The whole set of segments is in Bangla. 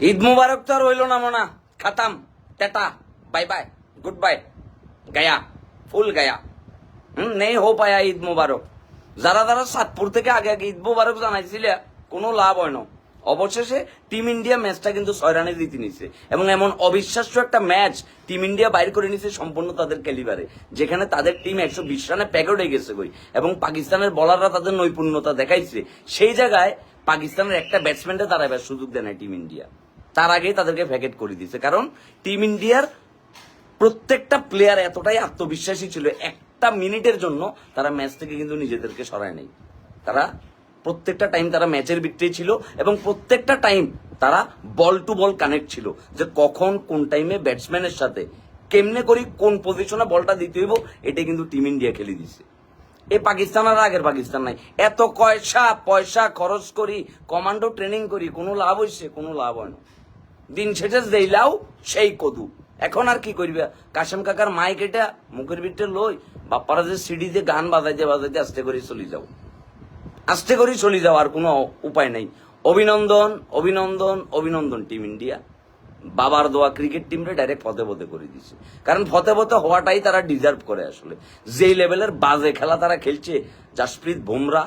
ঈদ মুবারক তো আর হইল না মোনা। খাতাম, টেটা, বাই বাই, গুড বাই। গয়া, ফুল গয়া। হুম, নেই হো পায়া ঈদ মুবারক। যারা যারা সাতপুর থেকে আগে আগে ঈদ মুবারক জানাইছিলে, কোনো লাভ হয় না। অবশেষে টিম ইন্ডিয়া ম্যাচটা কিন্তু ছয় রানে জিতে নিছে। এবং এমন অবিশ্বাস্য একটা ম্যাচ টিম ইন্ডিয়া বাইর করে নিছে সম্পূর্ণ তাদের ক্যালিবারে যেখানে তাদের টিম একশো বিশ রানে প্যাকেট হয়ে গেছে কই। এবং পাকিস্তানের বলাররা তাদের নৈপুণ্যতা দেখাইছে। সেই জায়গায় পাকিস্তানের একটা ব্যাটসম্যানটা দাঁড়াবার সুযোগ দেয় না টিম ইন্ডিয়া। তার আগেই তাদেরকে ভ্যাকেট করে দিছে কারণ টিম ইন্ডিয়ার প্রত্যেকটা প্লেয়ার এতটাই আত্মবিশ্বাসী ছিল, একটা মিনিটের জন্য তারা ম্যাচ থেকে কিন্তু নিজেদেরকে সরায় নেই। তারা প্রত্যেকটা টাইম তারা ম্যাচের ভিত্তি ছিল এবং প্রত্যেকটা টাইম তারা বল টু বল কানেক্ট ছিল যে কখন কোন টাইমে ব্যাটসম্যানের সাথে কেমনে করি কোন পজিশনে বলটা দিতে হইব এটা কিন্তু টিম ইন্ডিয়া খেলে দিছে এ পাকিস্তান আর আগের পাকিস্তান নাই। এত পয়সা পয়সা খরচ করি কমান্ডো ট্রেনিং করি, কোনো লাভ হইছে, কোনো লাভ হয় না। দিন শেষে দেইলাও সেই কদু। এখন আর কি করবে? কাশেম কাকার মাইক এটা মুখের ভিতরে লই বাপ্পারা যে সিডিতে গান বাজাইতে বাজাইতে আস্তে করে চলে যাও। আস্তে করে চলে যাও, আর কোনো উপায় নাই। অভিনন্দন অভিনন্দন অভিনন্দন টিম ইন্ডিয়া। বাবার দোয়া ক্রিকেট টিমরে ডাইরেক্ট ফতে ফতে করে দিছে। কারণ ফতে ফতে হওয়াটাই তারা ডিজার্ভ করে আসলে। যেই লেভেলের বাজে খেলা তারা খেলছে, জাসপ্রীত বুমরা,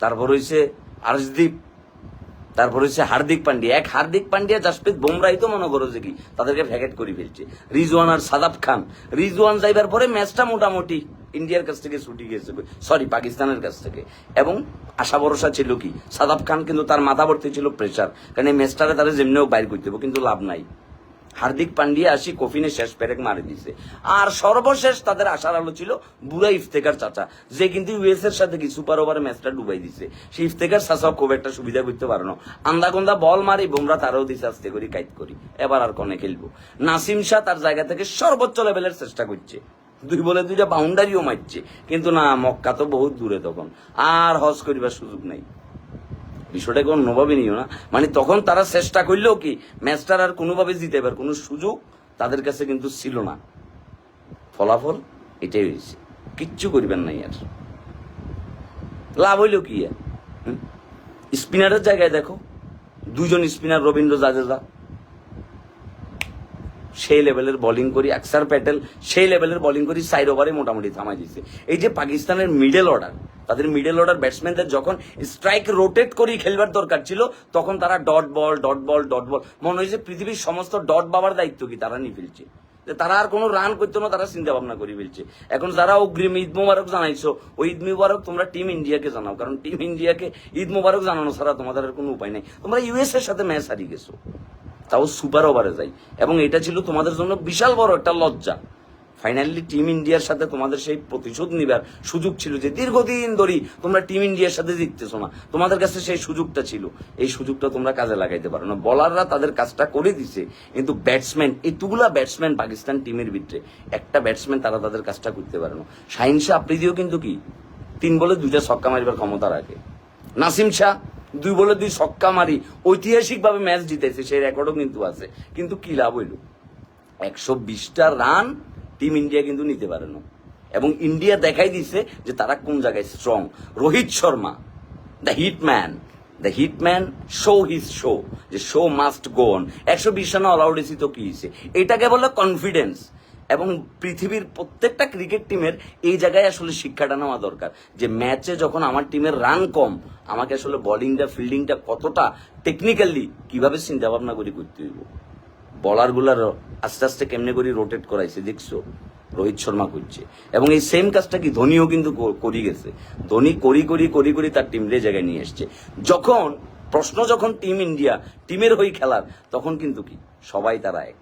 তারপর হইছে আর্শদীপ তারপর হচ্ছে হার্দিক পান্ডিয়া এক হার্দিক পান্ডিয়া জাসপ্রীত বুমরাই তো মনে করো যে কি, তাদেরকে ভ্যাকেট করে ফেলছে। রিজওয়ান আর সাদাব খান। রিজওয়ান যাইবার পরে ম্যাচটা মোটামুটি ইন্ডিয়ার কাছ থেকে ছুটি গেছে। সরি পাকিস্তানের কাছ থেকে। এবং আশা ভরসা ছিল কি, সাদাব খান কিন্তু তার মাথা ভর্তি ছিল প্রেশার কারণ এই ম্যাচটারে তারা যেমনিও বাইর করতে কিন্তু লাভ নাই। হার্দিক পান্ডিয়া আসি কফিনে শেষ পেরেক মারি দিছে। আর সর্বশেষ তাদের আশার আলো ছিল বুড়া ইফতেকার চাচা, যে কিন্তু ইউএস এর সাথে কি সুপার ওভার ম্যাচটা ডুবাই দিছে। সেই ইফতেকার চাচা খুব একটা সুবিধা করতে পারে না। আন্দা গন্দা বল মারি, বুমরা তারাও দিছে আস্তে করি, কাইট করি। এবার আর কনে খেলব। নাসিম শাহ তার জায়গা থেকে সর্বোচ্চ লেভেলের চেষ্টা করছে। দুই বলে দুইটা বাউন্ডারিও মারছে। কিন্তু না, মক্কা তো বহুত দূরে তখন। আর হজ করিবার সুযোগ নাই। বিষয়টাকে অন্যভাবে নিও না। মানে তখন তারা চেষ্টা করলেও কি ম্যাচটার আর কোনোভাবে জিতে এবার কোনো সুযোগ তাদের কাছে কিন্তু ছিল না। ফলাফল এটাই হয়েছে। কিচ্ছু করিবেন নাই আর। লাভ হইল কি আর? স্পিনারের জায়গায় দেখো। দুজন স্পিনার রবীন্দ্র জাদেজা। সেই লেভেলের বোলিং করি আকসার প্যাটেল সেই লেভেলের বলিং করি সাইড ওভারে মোটামুটি থামাই দিচ্ছে এই যে পাকিস্তানের মিডল অর্ডার তাদের মিডল অর্ডার ব্যাটসম্যানদের যখন স্ট্রাইক রোটেট করি খেলবার দরকার ছিল, তখন তারা dot ball dot ball dot ball মনে হয়েছে পৃথিবীর সমস্ত ডট বাবার দায়িত্ব কি, তারা নিয়ে ফেলছে। তারা আর কোনো রান করতো না, তারা চিন্তা ভাবনা করে ফেলছে। এখন যারা অগ্রিম ঈদ মুবারক জানাইছো, ওই ঈদ মুবারক তোমরা টিম ইন্ডিয়াকে জানাও, কারণ টিম ইন্ডিয়াকে ঈদ মুবারক জানানো ছাড়া তোমাদের আর কোনো উপায় নেই। তোমরা ইউএস এর সাথে ম্যাচ হারিয়ে গেছো। তাও সুপার ওভারে যাই। এবং এটা ছিল তোমাদের জন্য বিশাল বড় একটা লজ্জা। ফাইনালি টিম ইন্ডিয়ার সাথে তোমাদের সেই প্রতিশোধ নিবার সুযোগ ছিল যে দীর্ঘদিন ধরেই তোমরা টিম ইন্ডিয়ার সাথে জিততেছো না। তোমাদের কাছে সেই সুযোগটা ছিল। এই সুযোগটা তোমরা কাজে লাগাইতে পারো না। বলাররা তাদের কাজটা করে দিছে, কিন্তু ব্যাটসম্যান এতগুলা ব্যাটসম্যান পাকিস্তান টিমের ভিতরে, একটা ব্যাটসম্যান তারা তাদের কাজটা করতে পারে না। শাহিন শাহ, আফ্রিদিও কিন্তু কি? তিন বলে দুইটা ছক্কা মারিবার ক্ষমতা রাখে। নাসিম শাহ দুই বলে দুই ছক্কা মারি, ঐতিহাসিকভাবে ম্যাচ জিতেছে, সেই রেকর্ডও কিন্তু আছে। কিন্তু কি লাভ হইল? একশো বিশটা রান টিম ইন্ডিয়া কিন্তু নিতে পারে না। এবং ইন্ডিয়া দেখাই দিছে যে তারা কোন জায়গায় strong Rohit Sharma the hitman the hitman show his show যে শো মাস্ট গো অন একশো বিশ রান অল আউট তো কি হয়েছে? এটাকে বলে কনফিডেন্স এবং পৃথিবীর প্রত্যেকটা ক্রিকেট টিমের এই জায়গায় আসলে শিক্ষাটা নেওয়া দরকার। যে ম্যাচে যখন আমার টিমের রান কম, আমাকে আসলে বলিংটা ফিল্ডিংটা কতটা টেকনিক্যালি কীভাবে চিন্তা ভাবনা করে করতে হইব? বলারগুলার আস্তে আস্তে কেমনে করে রোটেট করাইছে, দেখছ? রোহিত শর্মা করছে। এবং এই সেম কাজটা কি ধোনিও কিন্তু করি গেছে। ধোনি করি করি করি করি তার টিমরে জায়গায় নিয়ে এসছে। যখন, প্রশ্ন যখন টিম ইন্ডিয়া টিমের হয়ে খেলার, তখন কিন্তু কি? সবাই তারা এক।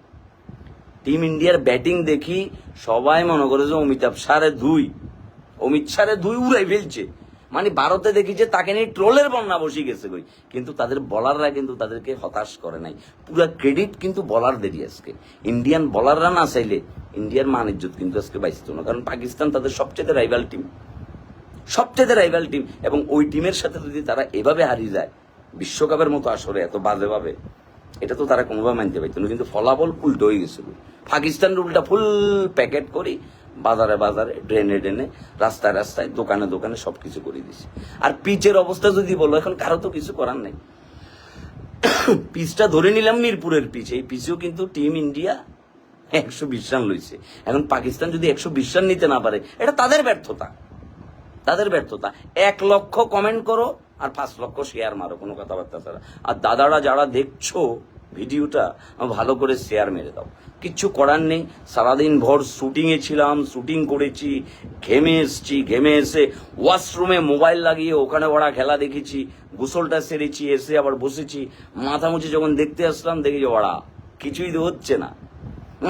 টিম ইন্ডিয়ার ব্যাটিং দেখি সবাই মনে করে যে অমিতাভ সারে দুই। অমিত সারে দুই উড়াই ফেলছে। মানে ভারতে দেখি যে তাকে নিয়ে ট্রোলের বন্যা বসে গেছে কই। কিন্তু তাদের বলাররা কিন্তু তাদেরকে হতাশ করে নাই। পুরো ক্রেডিট কিন্তু বলারদেরই আজকে। ইন্ডিয়ান বলাররা না চাইলে ইন্ডিয়ার মান ইজ্জত কিন্তু আজকে বাইসত না। কারণ পাকিস্তান তাদের সবচেয়ে রাইভাল টিম সবচেয়ে রাইভাল টিম এবং ওই টিমের সাথে যদি তারা এভাবে হারিয়ে যায়, বিশ্বকাপের মতো আসরে এত বাজেভাবে। এটা তো তারা কোনোভাবে মানতে পারতো না। কিন্তু ফলাফল উল্টো হয়ে গেছিল। পাকিস্তান উল্টা ফুল প্যাকেট করি বাজারে বাজারে ড্রেনে ড্রেনে, রাস্তায় রাস্তায়, দোকানে দোকানে সবকিছু করে দিছে আর পিচের অবস্থা যদি বলো, এখন কারও তো কিছু করার নাই। পিচটা ধরে নিলাম মিরপুরের পিচ। এই পিচেও কিন্তু টিম ইন্ডিয়া একশো বিশ রান লইছে। এখন পাকিস্তান যদি একশো বিশ রান নিতে না পারে, এটা তাদের ব্যর্থতা। তাদের ব্যর্থতা। এক লক্ষ কমেন্ট করো আর পাঁচ লক্ষ শেয়ার মারো, কোনো কথাবার্তা ছাড়া। আর দাদারা যারা দেখছ ভিডিওটা ভালো করে শেয়ার মেরে দাও। কিচ্ছু করার নেই। সারাদিন ভর শুটিংয়ে ছিলাম শুটিং করেছি, ঘেমে এসছি, ঘেমে এসে ওয়াশরুমে মোবাইল লাগিয়ে ওখানে ওরা খেলা দেখেছি, গোসলটা সেরেছি, এসে আবার বসেছি। মাথা মুছে যখন দেখতে আসলাম, দেখি ওরা কিছুই তো হচ্ছে না।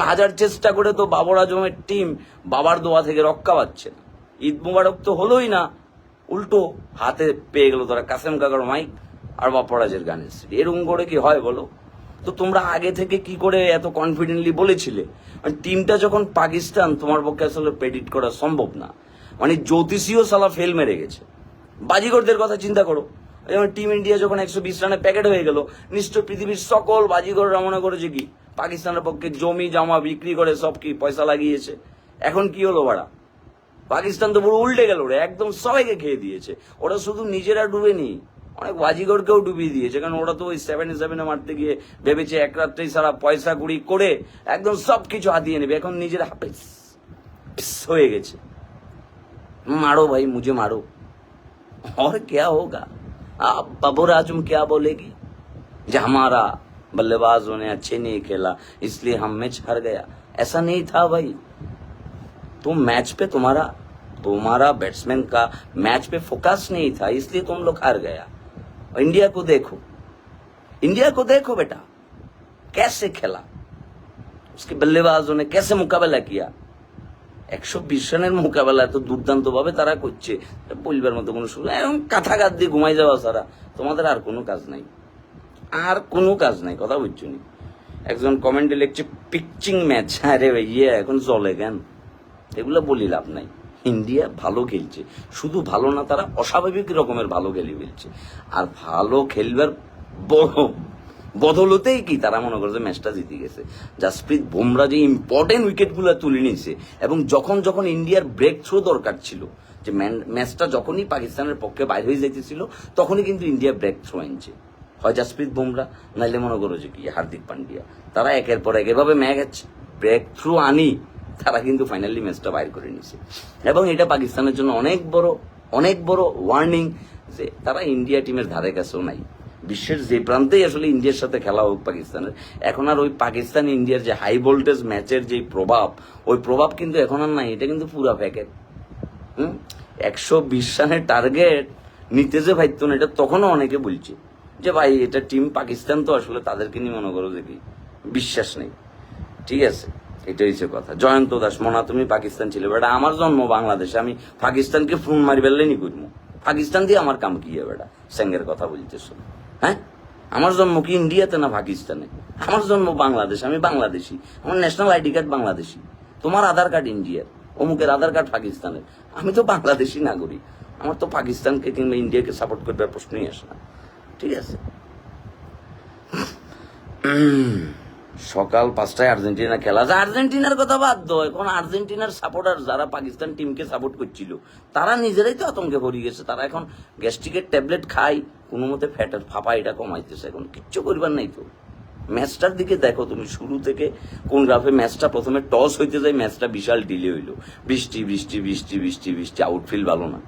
হাজার চেষ্টা করে তো বাবর আজমের টিম বাবার দোয়া থেকে রক্ষা পাচ্ছে না। ঈদ মুবারক তো হলোই না। উল্টো হাতে পেয়ে গেল তারা কাসেম কাকার মাইক আর বাপরাজের গানের সিডি। এরকম করে কি হয় বলো? তো তোমরা আগে থেকে কি করে এত কনফিডেন্টলি বলেছিলে? মানে টিমটা যখন পাকিস্তান, তোমার পক্ষে আসলে প্রেডিক্ট করা সম্ভব না। মানে জ্যোতিষীও সালা ফেল মেরে গেছে। বাজিগরদের কথা চিন্তা করো। যেমন টিম ইন্ডিয়া যখন একশো বিশ রানে প্যাকেট হয়ে গেল, নিশ্চয় পৃথিবীর সকল বাজিগররা মনে করেছে কি? পাকিস্তানের পক্ষে জমি, জামা বিক্রি করে সব কি পয়সা লাগিয়েছে? এখন কি হলো বাড়া? পাকিস্তান তো পুরো উল্টে গেল ওরা একদম সবাইকে খেয়ে দিয়েছে ওরা শুধু নিজেরা ডুবেনি অনেক বাজিগরকেও ডুবিয়ে দিয়েছে কারণ ওরা তো ওই সেভেনে সেভেনে মারতে গিয়ে ভেবেছে এক রাত্রেই সারা পয়সা কুড়ি করে একদম সব কিছু হাতিয়ে নেবে এখন নিজের হাফে হয়ে গেছে मारो भाई मुझे मारो और क्या होगा आप बाबर आजम क्या बोलेगी जो हमारा बल्लेबाजों ने अच्छे नहीं खेला इसलिए हम मैच हार गया ऐसा नहीं था भाई तुम मैच पे तुम्हारा तुम्हारा बैट्समैन का मैच पे फोकस नहीं था इसलिए तुम लोग हार गया और इंडिया को देखो इंडिया को देखो बेटा कैसे खेला उसके बल्लेबाजों ने कैसे मुकाबला किया একশো বিশ রানের মোকাবেলা এত দুর্দান্ত ভাবে তারা করছে বলবার মতো কোনো সুযোগ এরকম কাঁথা কাঁধ দিয়ে ঘুমাই যাওয়া ছাড়া তোমাদের আর কোনো কাজ নাই আর কোনো কাজ নাই কথা বুঝছো নি একজন কমেন্টে লিখছে পিকচিং ম্যাচ আরে ভাইয়া এখন চলে কেন এগুলো বলি লাভ নাই। ইন্ডিয়া ভালো খেলছে। শুধু ভালো না, তারা অস্বাভাবিক রকমের ভালো খেলে ফেলছে। আর ভালো খেলবার বড় বদলতেই কি? তারা মনে করছে ম্যাচটা জিতে গেছে। জাসপ্রীত বুমরা যে ইম্পর্টেন্ট উইকেটগুলো তুলে নিয়েছে এবং যখন যখন ইন্ডিয়ার ব্রেক থ্রো দরকার ছিল, যে ম্যাচটা যখনই পাকিস্তানের পক্ষে বাইরে হয়ে যাইতেছিল, তখনই কিন্তু ইন্ডিয়া ব্রেক থ্রো আনছে। হয় জাসপ্রীত বুমরা, নাইলে মনে করো যে কি, হার্দিক পান্ডিয়া। তারা একের পর এক এভাবে ম্যাচ ব্রেক থ্রু আনি। তারা কিন্তু ফাইনালি ম্যাচটা বাইর করে নিছে এবং এটা পাকিস্তানের জন্য অনেক বড় অনেক বড় ওয়ার্নিং যে তারা ইন্ডিয়া টিমের ধারে কাছেও নাই। বিশ্বের যে প্রান্তেই আসলে ইন্ডিয়ার সাথে খেলা হোক পাকিস্তানের। এখন আর ওই পাকিস্তান ইন্ডিয়ার যে হাই ভোল্টেজ ম্যাচের যে প্রভাব, ওই প্রভাব কিন্তু এখন আর নাই, এটা কিন্তু পুরা প্যাকেট হুম? একশো বিশ রানের টার্গেট নিতে যে ভাইতো না এটা তখনও অনেকে বলছে যে ভাই, এটা টিম পাকিস্তান তো আসলে তাদেরকে নিয়ে মনে করো কি, বিশ্বাস নেই। ঠিক আছে? এটা হচ্ছে কথা। জয়ন্ত দাস, মনা, তুমি পাকিস্তান ছিলে, বেটা, আমার জন্ম বাংলাদেশে, আমি পাকিস্তানকে ফোন মারি বেললে নি করব পাকিস্তান দিয়ে আমার কাম কি বেটা? স্যাঙ্গের কথা বলতেছো হ্যাঁ? আমার জন্ম কি ইন্ডিয়াতে না পাকিস্তানে? আমার জন্ম বাংলাদেশ, আমি বাংলাদেশি। আমার ন্যাশনাল আইডি কার্ড বাংলাদেশি। তোমার আধার কার্ড ইন্ডিয়ার। অমুকের আধার কার্ড পাকিস্তানের। আমি তো বাংলাদেশি নাগরিক। আমার তো পাকিস্তানকে, কিংবা ইন্ডিয়াকে সাপোর্ট করবার প্রশ্নই আসে না। ঠিক আছে? সকাল পাঁচটায় আর্জেন্টিনা খেলা। আছে আর্জেন্টিনার কথা বাদ দাও। এখন আর্জেন্টিনার সাপোর্টার যারা পাকিস্তান টিমকে সাপোর্ট করছিল, তারা নিজেরাই তো আতঙ্কে ভরে গেছে। তারা এখন গ্যাস্ট্রিকের ট্যাবলেট খায়, কোনো মতে ফ্যাটের ফাঁপা এটা কমাইতেছে। এখন কিচ্ছু করিবার নাই তো। ম্যাচটার দিকে দেখো তুমি, শুরু থেকে কোন গ্রাফে ম্যাচটা প্রথমে টস হইতে যায়, ম্যাচটা বিশাল ডিলে হইল। বৃষ্টি বৃষ্টি বৃষ্টি বৃষ্টি বৃষ্টি আউটফিল্ড ভালো না।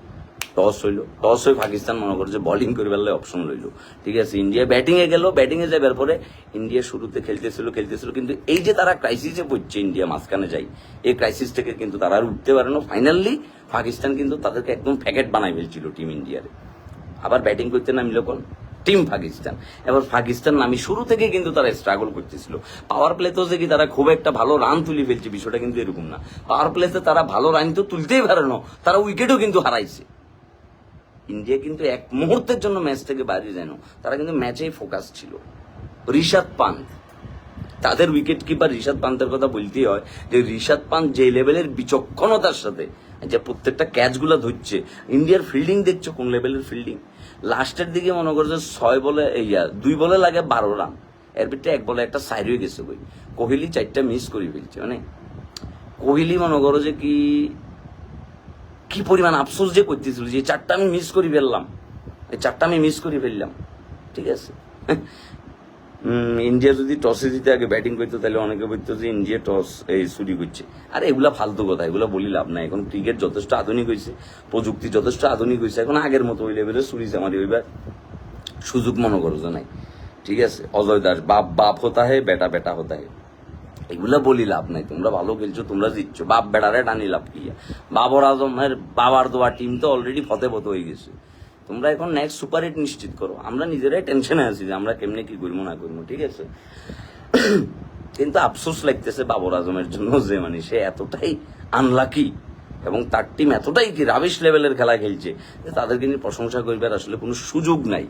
টস হইল। টস হয়ে পাকিস্তান মনে করছে বোলিং করে ফেললে অপশন লইলো ঠিক আছে, ইন্ডিয়া ব্যাটিং এ গেল ব্যাটিং এ যাবার পরে ইন্ডিয়া শুরুতে খেলতেছিল খেলতেছিল, কিন্তু এই যে তারা ক্রাইসিসে পড়ছে ইন্ডিয়া মাঝখানে যাই, এই ক্রাইসিস থেকে কিন্তু তারা আর উঠতে পারে না ফাইনালি পাকিস্তান কিন্তু তাদেরকে একদম প্যাকেট বানাই ফেলছিল টিম ইন্ডিয়ারে। আবার ব্যাটিং করতে নামিল কোন? টিম পাকিস্তান। এবার পাকিস্তান নামি শুরু থেকে কিন্তু তারা স্ট্রাগল করতেছিল। পাওয়ার প্লেতেও যে কি তারা খুব একটা ভালো রান তুলে ফেলছে, বিষয়টা কিন্তু এরকম না। পাওয়ার প্লেতে তারা ভালো রান তো তুলতেই পারে না তারা উইকেটও কিন্তু হারাইছে। ইন্ডিয়া কিন্তু এক মুহূর্তের জন্য ম্যাচ থেকে বাইরে যেন তারা কিন্তু ম্যাচেই ফোকাস ছিল। ঋষাদ পান্ত তাদের উইকেট কিপার ঋষাদ পান্তের কথা বলতেই হয় যে ঋষাদ পান্ত যে লেভেলের বিচক্ষণতার সাথে যে প্রত্যেকটা ক্যাচগুলো ধরছে, ইন্ডিয়ার ফিল্ডিং দেখছ কোন লেভেলের ফিল্ডিং লাস্টের দিকে মনে করছে ছয় বলে ইয়া, দুই বলে লাগে বারো রান এর ভিতরে এক বলে একটা সাইড হয়ে গেছে বই। কোহলি চারটা মিস করে ফেলছে মানে কোহলি মনে করো যে কি কি পরিমাণ আফসোস যে করতেছিল যে চারটা আমি মিস করি ফেললাম। এই চারটা আমি মিস করি ফেললাম। ঠিক আছে? ইন্ডিয়া যদি টসে জিতে আগে ব্যাটিং করতো, তাহলে অনেকে বলতো যে ইন্ডিয়া টস এই চুরি করছে। আর এগুলা ফালতু কথা, এগুলো বলি লাভ নাই। এখন ক্রিকেট যথেষ্ট আধুনিক হয়েছে প্রযুক্তি যথেষ্ট আধুনিক হয়েছে এখন আগের মতো ওই লেভেলে চুরি আমার ওইবার সুযোগ মনে করো নাই। ঠিক আছে? অজয় দাস, বাপ বাপ হতা হে বেটা বেটা হতা হে এগুলা বলি লাভ নাই, তোমরা ভালো খেলছো, তোমরা জিতছো। বাপ বেড়ারে টানি লাভ কি? বাবর আজমের বাবার দোয়া টিম তো অলরেডি ফতে ফতে হয়ে গেছে। তোমরা এখন নেক্সট সুপার হিট নিশ্চিত করো। আমরা নিজেরাই টেনশনে আছি যে আমরা কেমনে কি করব, না করব, ঠিক আছে? কিন্তু আফসোস লাগতেছে বাবর আজমের জন্য যে মানে সে এতটাই আনলাকি এবং তার টিম এতটাই কি রাবিশ লেভেলের খেলা খেলছে যে তাদেরকে নিয়ে প্রশংসা করবার আসলে কোনো সুযোগ নাই।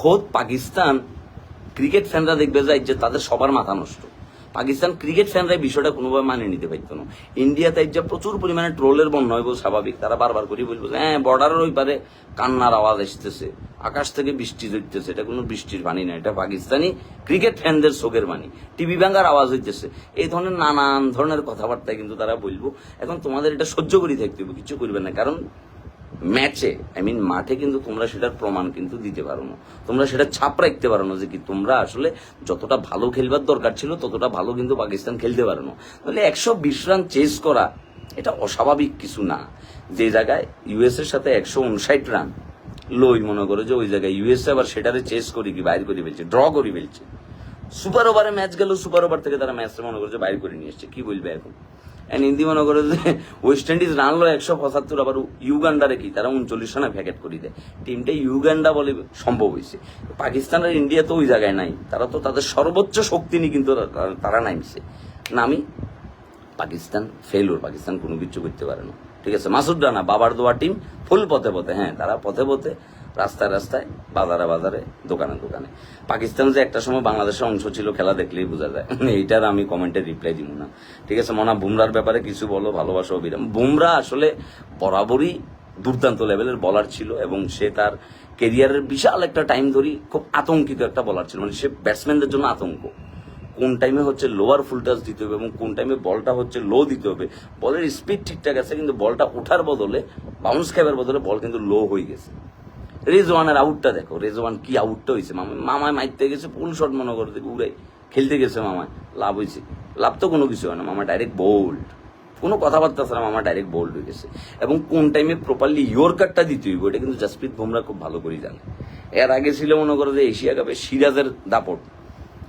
খোদ পাকিস্তান ক্রিকেট ফ্যানরা দেখবে যায় যে তাদের সবার মাথা নষ্ট। পাকিস্তান ক্রিকেট ফ্যানরা এই বিষয়টা কোনোভাবে মানে নিতে পারতো না। ইন্ডিয়াতে যে প্রচুর পরিমাণে ট্রোলের বন্যা হইব স্বাভাবিক। তারা বারবার করে বলব হ্যাঁ বর্ডারের ওই পারে কান্নার আওয়াজ আসতেছে। আকাশ থেকে বৃষ্টি ঝরতেছে এটা কোনো বৃষ্টির বাণী না, এটা পাকিস্তানি ক্রিকেট ফ্যানদের শোকের বাণী। টিভি ব্যাঙ্গার আওয়াজ হইতেছে। এই ধরনের নানান ধরনের কথাবার্তা কিন্তু তারা বলব, এখন তোমাদের এটা সহ্য করে থাকতে হবে কিছু করবে না। কারণ ম্যাচে আই মিন মাঠে কিন্তু তোমরা সেটার প্রমাণ কিন্তু দিতে পারো না। তোমরা সেটা ছাপ রাখতে পারো না যে কি তোমরা আসলে যতটা ভালো খেলবার দরকার ছিল, ততটা ভালো কিন্তু পাকিস্তান খেলতে পারো না। তাহলে একশো বিশ রান চেস করা, এটা অস্বাভাবিক কিছু না। যে জায়গায় ইউএস এর সাথে একশো উনষাট রান, লই মনে করো যে ওই জায়গায় ইউএস আবার সেটারে চেস করি কি, বাইর করে ফেলছে, ড্র করে ফেলছে। সুপার ওভারে ম্যাচ গেল, সুপার ওভার থেকে তারা ম্যাচটা মনে করছে বাইর করে নিয়ে এসছে, কি বলবে এখন? এন্ড হিন্দি করে যে ওয়েস্ট ইন্ডিজ রানলো একশো পঁচাত্তর, আবার ইউগান্ডারে কি তারা উনচল্লিশ রানে ভ্যাকেট করে দেয়। টিমটা ইউগান্ডা বলে সম্ভব হয়েছে। পাকিস্তান আর ইন্ডিয়া তো ওই জায়গায় নাই। তারা তো তাদের সর্বোচ্চ শক্তি নিয়ে কিন্তু তারা- তারা নামছে। নামি পাকিস্তান ফেলুর পাকিস্তান কোনো কিছু করতে পারে না। ঠিক আছে, মাসুদ রানা, বাবার দোয়া টিম ফুল পথে পথে। হ্যাঁ তারা পথে পথে রাস্তায় রাস্তায়, বাজারে বাজারে, দোকানে দোকানে। পাকিস্তান যে একটা সময় বাংলাদেশের অংশ ছিল, খেলা দেখলেই বোঝা যায়। এইটার আমি কমেন্টে রিপ্লাই দিব না। ঠিক আছে, মনা, বুমরার ব্যাপারে কিছু বলো, ভালোবাসা, অবিরাম। বুমরা আসলে বরাবরই দুর্দান্ত লেভেলের বলার ছিল এবং সে তার কেরিয়ারের বিশাল একটা টাইম ধরি খুব আতঙ্কিত একটা বলার ছিল। মানে সে ব্যাটসম্যানদের জন্য আতঙ্ক। কোন টাইমে হচ্ছে লোয়ার ফুল টাচ দিতে হবে এবং কোন টাইমে বলটা হচ্ছে লো দিতে হবে। বলের স্পিড ঠিকঠাক আছে, কিন্তু বলটা ওঠার বদলে বাউন্স ক্যাবের বদলে বল কিন্তু লো হয়ে গেছে। রেজওয়ানের আউটটা দেখো, রেজওয়ান কি আউটটা হয়েছে মামা মামায় মারতে গেছে, ফুল শট মনে করে দেখো উড়াই খেলতে গেছে মামায়, লাভ হয়েছে লাভ তো কোনো কিছু হয় না, মামা ডাইরেক্ট বোল্ড কোনো কথাবার্তা ছাড়া মামা ডাইরেক্ট বোল্ড হয়ে গেছে। এবং কোন টাইমে প্রপারলি ইয়র্কারটা দিতে হইব, এটা কিন্তু জাসপ্রীত বুমরা খুব ভালো করে জানে। এর আগে ছিল মনে করো যে এশিয়া কাপে সিরাজের দাপট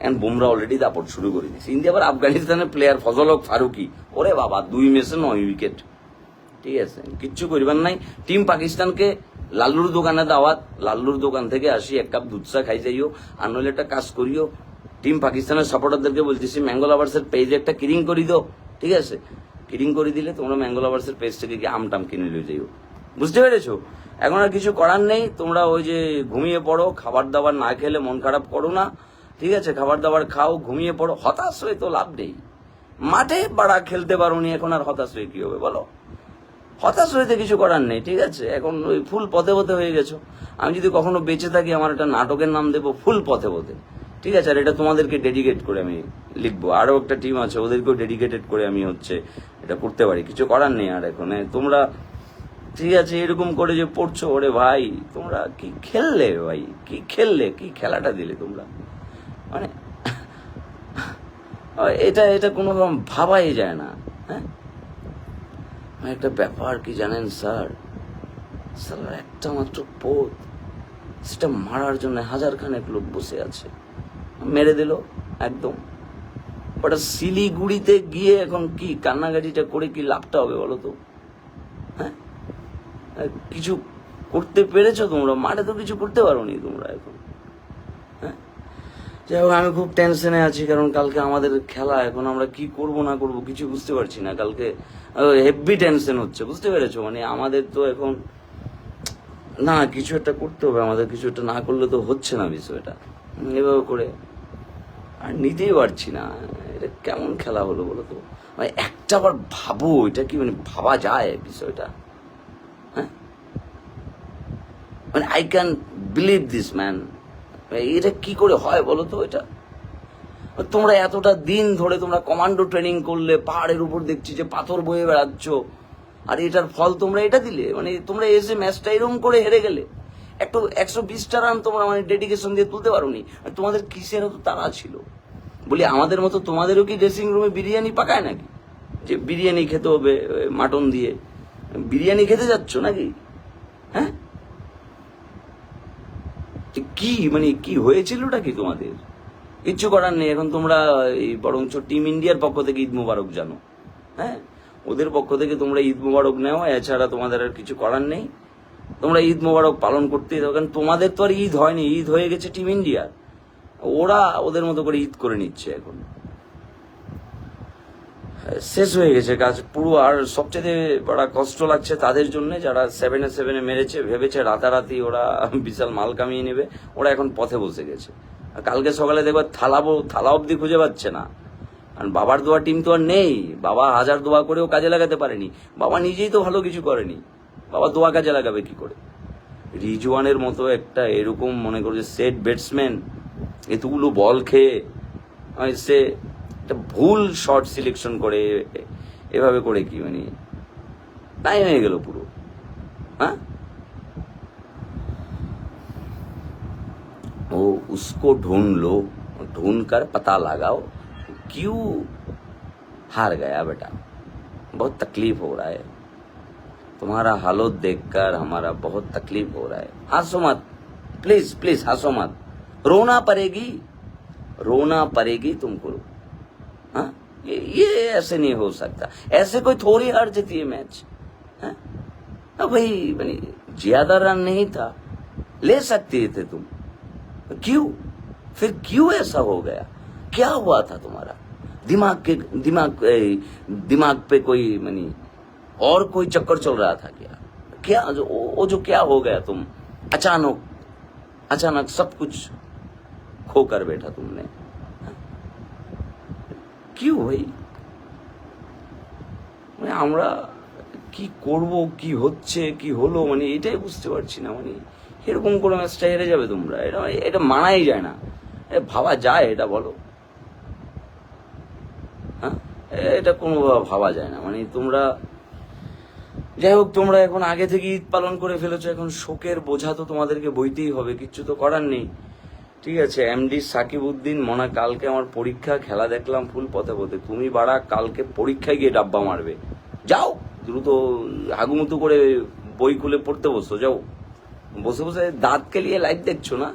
অ্যান্ড বুমরা অলরেডি দাপট শুরু করে দিয়েছে। ইন্ডিয়া আবার আফগানিস্তানের প্লেয়ার ফজল হক ফারুকি, ওরে বাবা, দুই ম্যাচে নয় উইকেট ঠিক আছে, কিচ্ছু করিবার নাই। টিম পাকিস্তানকে লাল্লুর দোকানে দাওয়াত, লাল্লুর দোকান থেকে আসি, এক কাপ দুধ চা খাই যাইও, আর নইলে একটা কাজ করিও। টিম পাকিস্তানের সাপোর্টারদেরকে বলতেছি ম্যাঙ্গো লাভার্সের পেজে একটা কিরিং করি দাও। ঠিক আছে? কিরিং করে দিলে তোমরা ম্যাঙ্গো লাভার্সের পেজ থেকে গিয়ে আম টাম কিনে লিয়ে যাইও। বুঝতে পেরেছ? এখন আর কিছু করার নেই। তোমরা ওই যে ঘুমিয়ে পড়ো খাবার দাবার না খেলে মন খারাপ করো না। ঠিক আছে? খাবার দাবার খাও, ঘুমিয়ে পড়ো। হতাশ হয়ে তো লাভ নেই। মাঠে বাড়া খেলতে পারো নি এখন আর হতাশ হয়ে কি হবে বলো? হতাশ হইতে কিছু করার নেই, ঠিক আছে? এখন ওই ফুল পথে পথে হয়ে গেছো। আমি যদি কখনো বেঁচে থাকি, আমার একটা নাটকের নাম দেবো, ফুল পথে পথে। ঠিক আছে? আর এটা তোমাদেরকে ডেডিকেট করে আমি লিখব। আরও একটা টিম আছে, ওদেরকেও ডেডিকেটেড করে আমি হচ্ছে এটা করতে পারি। কিছু করার নেই আর এখন। তোমরা ঠিক আছে, এরকম করে যে পড়ছো, ওরে ভাই, তোমরা কি খেললে ভাই? কি খেললে? কি খেলাটা দিলে তোমরা? মানে এটা এটা কোনো রকম ভাবাই যায় না। হ্যাঁ? একটা ব্যাপার কি জানেন, স্যার? স্যার, একটা মাত্র পথ। সেটা মারার জন্য হাজার খানেক লোক বসে আছে। মেরে দিল, একদম। ওটা শিলিগুড়িতে গিয়ে এখন কি কান্নাকাটিটা করে কি লাভটা হবে বলো তো? হ্যাঁ? কিছু করতে পেরেছ তোমরা? মাঠে তো কিছু করতে পারো নি তোমরা এখন। হ্যাঁ? যাই হোক, আমি খুব টেনশনে আছি, কারণ কালকে আমাদের খেলা, এখন আমরা কি করব না করব কিছু বুঝতে পারছি না। কালকে হেভি টেনশন হচ্ছে, বুঝতে পেরেছ? মানে আমাদের তো এখন, না, কিছু একটা করতে হবে, আমাদের কিছু একটা না করলে তো হচ্ছে না বিষয়টা। এভাবে করে আর নিতেই পারছি না। এটা কেমন খেলা হলো বলো তো? মানে একটা বার ভাবো, এটা কি মানে ভাবা যায় বিষয়টা? হ্যাঁ? মানে I can believe this man এটা কি করে হয় বলো তো এটা? তোমরা এতটা দিন ধরে তোমরা কমান্ডো ট্রেনিং করলে, পাহাড়ের উপর দেখছি যে পাথর বয়ে বেড়াচ্ছ। আর এটার ফল তোমরা এটা দিলে? মানে তোমরা এসে ম্যাচটা এরকম করে হেরে গেলে। একটু একশো বিশটা রান তোমরা মানে ডেডিকেশন দিয়ে তুলতে পারোনি। আর তোমাদের কিসের তো তারা ছিল? বলি, আমাদের মতো তোমাদেরও কি ড্রেসিং রুমে বিরিয়ানি পাকায় নাকি? যে বিরিয়ানি খেতে হবে মাটন দিয়ে। বিরিয়ানি খেতে যাচ্ছ নাকি? হ্যাঁ? কি মানে কি হয়েছিলটা কি তোমাদের? কিচ্ছু করার নেই, এখন তোমরা এই বরঞ্চ টিম ইন্ডিয়ার পক্ষ থেকে ঈদ মুবারক জানো। হ্যাঁ? ওদের পক্ষ থেকে তোমরা ঈদ মুবারক নেও, এছাড়া তোমাদের আর কিছু করার নেই। তোমরা ঈদ মুবারক পালন করতেই থাকো, কারণ তোমাদের তো আর ঈদ হয়নি, ঈদ হয়ে গেছে টিম ইন্ডিয়ার ওরা ওদের মতো করে ঈদ করে নিচ্ছে এখন। শেষ হয়ে গেছে কাজ। পুরো আর সবচেয়ে বড় কষ্ট লাগছে তাদের জন্য, যারা সেভেনে সেভেনে মেরেছে, ভেবেছে রাতারাতি ওরা বিশাল মাল কামিয়ে নেবে, ওরা এখন পথে বসে গেছে। আর কালকে সকালে দেখবে থালা থালা অবধি খুঁজে পাচ্ছে না। আর বাবার দোয়া টিম তো আর নেই। বাবা হাজার দোয়া করেও কাজে লাগাতে পারেনি। বাবা নিজেই তো ভালো কিছু করেনি। বাবা দোয়া কাজে লাগাবে কি করে? রিজওয়ানের মতো একটা এরকম মনে করছে সেট ব্যাটসম্যান এতগুলো বল খেয়ে মানে সে একটা ভুল শট সিলেকশন করে এ- এভাবে করে কি মানে তাই হয়ে গেল পুরো হ্যাঁ वो उसको ढूंढ लो ढूंढ कर पता लगाओ क्यों हार गया बेटा बहुत तकलीफ हो रहा है तुम्हारा हालत देखकर हमारा बहुत तकलीफ हो रहा है हंसो मत प्लीज प्लीज हंसो मत रोना पड़ेगी रोना पड़ेगी तुमको हाँ ये, ये ऐसे नहीं हो सकता। ऐसे कोई थोड़ी हार जाती है मैच हाँ? अब भाई ज़्यादा रन नहीं था। ले सकते थे तुम। क्यों? फिर क्यों ऐसा हो गया? क्या हुआ था तुम्हारा? दिमाग के दिमाग दिमाग पे कोई मनी और कोई चक्कर चल रहा था क्या? क्या जो वो जो क्या हो गया तुम? अचानक अचानक सब कुछ खोकर बैठा तुमने। हाँ? কি ভাই মানে আমরা কি করব, কি হচ্ছে, কি হলো মানে এটাই বুঝতে পারছি না মানে এরকম কোনো ম্যাচটা হেরে যাবে তোমরা? এটা এটা মানাই যায় না। ভাবা যায় এটা বলো। হ্যাঁ? এটা কোনো ভাবা যায় না। মানে তোমরা, যাই হোক, তোমরা এখন আগে থেকে ঈদ পালন করে ফেলেছো, এখন শোকের বোঝা তো তোমাদেরকে বইতেই হবে, কিচ্ছু তো করার নেই। ঠিক আছে এমডি সাকিব উদ্দিন মনে কালকে আমার পরীক্ষা, খেলা দেখলাম ফুল পথে পথে। তুমি বাড়া, কালকে পরীক্ষায় গিয়ে ডাব্বা মারবে। যাও, দ্রুত হাগুমুতু করে বই খুলে পড়তে বসো, যাও। বসে বসে দাঁত কেলিয়ে লাইট দেখছ না?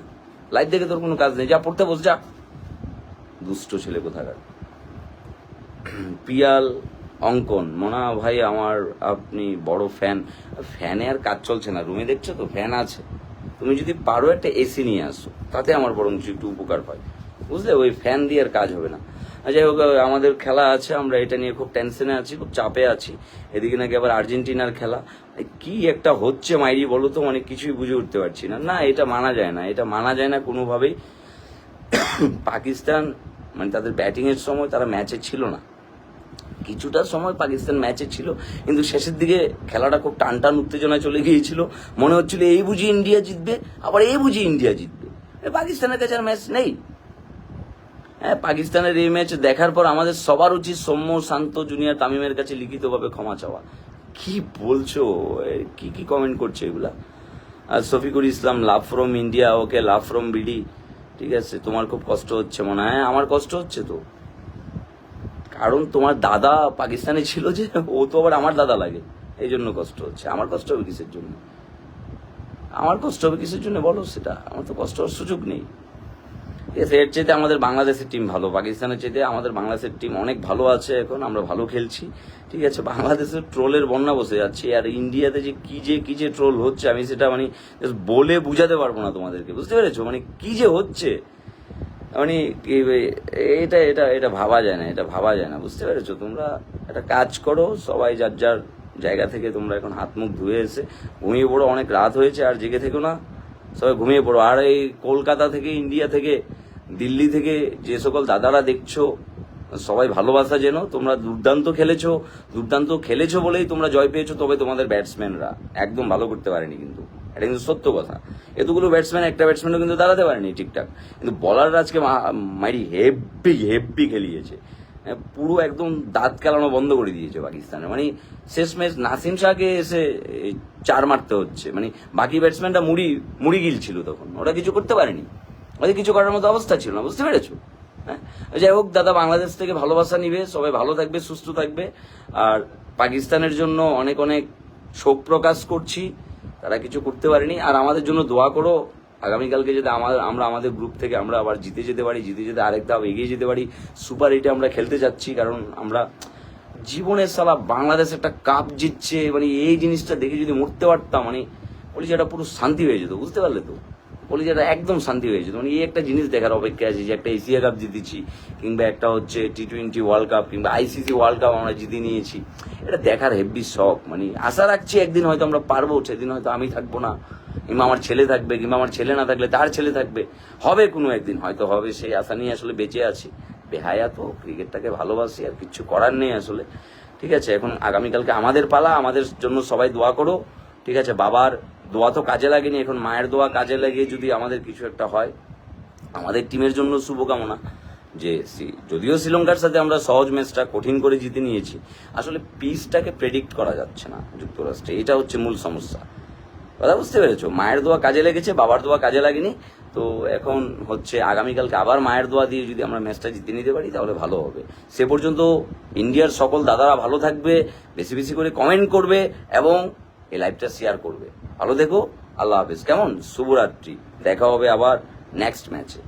লাইট দেখে তোর কোনো কাজ নেই। যা, পড়তে বস, যা। দুষ্ট ছেলে কোথাকার? পিয়াল অঙ্কন, মোনা ভাই আমার আপনি বড় ফ্যান ফ্যানে আর কাজ চলছে না। রুমে দেখছ তো? ফ্যান আছে। তুমি যদি পারো একটা এসি নিয়ে আসো, তাতে আমার বরং একটু উপকার হয়। বুঝলে? ওই ফ্যান দিয়ে আর কাজ হবে না। যাই হোক, আমাদের খেলা আছে, আমরা এটা নিয়ে খুব টেনশনে আছি, খুব চাপে আছি। এদিকে নাকি আবার আর্জেন্টিনার খেলা। কি একটা হচ্ছে মাইরি বলো তো? অনেক কিছুই বুঝে উঠতে পারছি না। না, এটা মানা যায় না। এটা মানা যায় না কোনোভাবেই। পাকিস্তান মানে তাদের ব্যাটিং এর সময় তারা ম্যাচে ছিল না। কিছুটা সময় পাকিস্তান ম্যাচে ছিল কিন্তু শেষের দিকে খেলাটা খুব টান টান উত্তেজনায় চলে গিয়েছিল। মনে হচ্ছিল এই বুঝি ইন্ডিয়া জিতবে আবার এই বুঝি ইন্ডিয়া জিতবে। পাকিস্তানের কাছে আর ম্যাচ নেই। হ্যাঁ পাকিস্তানের এই ম্যাচ দেখার পর আমাদের সবার উচিত সৌম্য শান্ত জুনিয়র তামিমের কাছে লিখিতভাবে ক্ষমা চাওয়া। কি বলছো? কি কি কমেন্ট করছে এগুলা? আর Shafiqul Islam love from India okay love from BD ঠিক আছে তোমার খুব কষ্ট হচ্ছে মনে হয়। হ্যাঁ, আমার কষ্ট হচ্ছে তো। কারণ তোমার দাদা পাকিস্তানে ছিল যে, ও তো আবার আমার দাদা লাগে। এই জন্য কষ্ট হচ্ছে। আমার কষ্ট হবে কিসের জন্য? আমার কষ্ট হবে কিসের জন্য বলো সেটা? আমার তো কষ্ট হওয়ার সুযোগ নেই। এর চাইতে আমাদের বাংলাদেশের টিম ভালো। পাকিস্তানের চাইতে আমাদের বাংলাদেশের টিম অনেক ভালো আছে এখন, আমরা ভালো খেলছি। ঠিক আছে, বাংলাদেশের ট্রোলের বন্যা বসে যাচ্ছে। আর ইন্ডিয়াতে যে কি যে কি যে ট্রোল হচ্ছে, আমি সেটা মানে বলে বুঝাতে পারব না তোমাদেরকে। বুঝতে পেরেছ? মানে কি যে হচ্ছে? মানে এটা এটা এটা ভাবা যায় না, এটা ভাবা যায় না, বুঝতে পেরেছ? তোমরা একটা কাজ করো, সবাই যার যার জায়গা থেকে তোমরা এখন হাত মুখ ধুয়ে এসে ঘুমিয়ে পড়ো, অনেক রাত হয়েছে, আর জেগে থেকো না, সবাই ঘুমিয়ে পড়ো। আর এই কলকাতা থেকে, ইন্ডিয়া থেকে, দিল্লি থেকে যে সকল দাদারা দেখছ, সবাই ভালোবাসা যেন, তোমরা দুর্দান্ত খেলেছো দুর্দান্ত খেলেছো বলেই তোমরা জয় পেয়েছ, তবে তোমাদের ব্যাটসম্যানরা একদম ভালো করতে পারেনি কিন্তু। এটা কিন্তু সত্য কথা। এতগুলো ব্যাটসম্যান একটা ব্যাটসম্যানও কিন্তু দাঁড়াতে পারেনি ঠিকঠাক। কিন্তু বলাররা আজকে মাইরি হেভি হেভি খেলিয়েছে। আহ, পুরো একদম দাঁত কেলানো বন্ধ করে দিয়েছে পাকিস্তানে। মানে শেষ ম্যাচ নাসিম শাহকে এসে চার মারতে হচ্ছে। মানে বাকি ব্যাটসম্যানটা মুড়ি মুড়ি গিলছিল তখন। ওরা কিছু করতে পারেনি। ওদের কিছু করার মতো অবস্থা ছিল না বুঝতে পেরেছ? হ্যাঁ যাই হোক দাদা বাংলাদেশ থেকে ভালোবাসা নিবে সবাই ভালো থাকবে সুস্থ থাকবে। আর পাকিস্তানের জন্য অনেক অনেক শোক প্রকাশ করছি। তারা কিছু করতে পারেনি। আর আমাদের জন্য দোয়া করো, আগামীকালকে যদি আমাদের আমরা আমাদের গ্রুপ থেকে আমরা আবার জিতে যেতে পারি, জিতে যেতে আরেক ধাপ এগিয়ে যেতে পারি। সুপার এইটে আমরা খেলতে যাচ্ছি, কারণ আমরা জীবনের সালা বাংলাদেশ একটা কাপ জিতছে। মানে এই জিনিসটা দেখে যদি মরতে পারতাম মানে বলি এটা পুরো শান্তি হয়ে যেত, বুঝতে পারলে তো? বলি যেটা একদম শান্তি হয়ে যেত মানে এই একটা জিনিস দেখার অপেক্ষা আছে যে একটা এশিয়া কাপ জিতেছি, কিংবা একটা হচ্ছে টি টোয়েন্টি ওয়ার্ল্ড কাপ কিংবা আইসিসি ওয়ার্ল্ড কাপ আমরা জিতে নিয়েছি। এটা দেখার হেভি শখ। মানে আশা রাখছি একদিন হয়তো আমরা পারব, সেদিন হয়তো আমি থাকব না, কিংবা আমার ছেলে থাকবে, কিংবা আমার ছেলে না থাকলে তার ছেলে থাকবে। হবে কোনো একদিন, হয়তো হবে, সেই আশা নিয়ে আসলে বেঁচে আছি। বেহায়া তো ক্রিকেটটাকে ভালোবাসি, আর কিচ্ছু করার নেই আসলে। ঠিক আছে, এখন আগামীকালকে আমাদের পালা, আমাদের জন্য সবাই দোয়া করো। ঠিক আছে, বাবার দোয়া তো কাজে লাগেনি, এখন মায়ের দোয়া কাজে লাগিয়ে যদি আমাদের কিছু একটা হয়, আমাদের টিমের জন্য শুভকামনা যে যদিও শ্রীলঙ্কার সাথে আমরা সহজ ম্যাচটা কঠিন করে জিতে নিয়েছি, আসলে পিচটাকে প্রেডিক্ট করা যাচ্ছে না যুক্তরাষ্ট্রে, এটা হচ্ছে মূল সমস্যা। কথা বুঝতে পেরেছ? মায়ের দোয়া কাজে লেগেছে, বাবার দোয়া কাজে লাগেনি, তো এখন হচ্ছে আগামীকালকে আবার মায়ের দোয়া দিয়ে যদি আমরা ম্যাচটা জিতে নিতে পারি, তাহলে ভালো হবে। সে পর্যন্ত ইন্ডিয়ার সকল দাদারা ভালো থাকবে, বেশি বেশি করে কমেন্ট করবে এবং এই লাইভটা শেয়ার করবে। ভালো দেখো আল্লাহ হাফেজ। কেমন? শুভরাত্রি। দেখা হবে আবার নেক্সট ম্যাচে